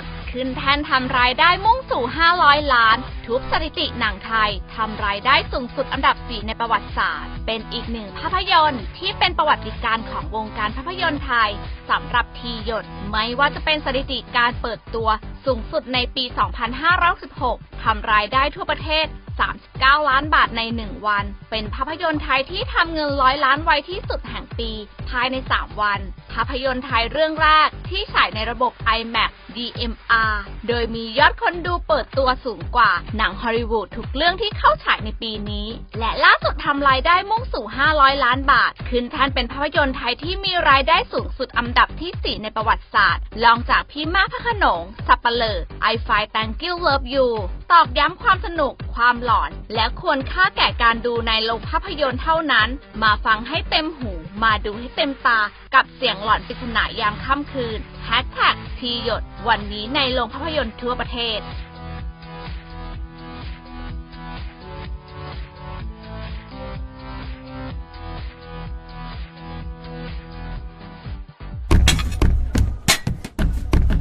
ดขึ้นแท่นทำรายได้มุ่งสู่ 500 ล้าน ทุบสถิติหนังไทยทำรายได้สูงสุดอันดับ 4 ในประวัติศาสตร์ เป็นอีกหนึ่งภาพยนตร์ที่เป็นประวัติการของวงการภาพยนตร์ไทยสำหรับทีหยด ไม่ว่าจะเป็นสถิติการเปิดตัว สูงสุดในปี 2516ทำรายได้ทั่วประเทศ 39 ล้านบาทใน 1 วัน เป็นภาพยนตร์ไทยที่ทำเงินร้อยล้านไวที่สุดแห่งปี ภายใน 3 วัน ภาพยนตร์ไทยเรื่องแรกที่ฉายในระบบ IMAX DMR โดยมียอดคนดูเปิดตัวสูงกว่า หนังฮอลลีวูดทุกเรื่องที่เข้าฉายในปีนี้ และล่าสุดทำรายได้มุ่งสู่ 500 ล้านบาท ขึ้นแท่นเป็นภาพยนตร์ไทยที่มีรายได้สูงสุดอันดับที่ 4 ในประวัติศาสตร์รองจากพี่มากพระขนงสับปะเลอ I Find Thank You Love You ตอกย้ำความสนุก ความหลอน และควรค่าแก่การดูในโรงภาพยนตร์เท่านั้น มาฟังให้เต็มหู มาดูให้เต็มตา กับเสียงหลอนปริศนายามค่ำคืนแฮชแท็กทีหยด วันนี้ในโรงภาพยนตร์ทั่วประเทศ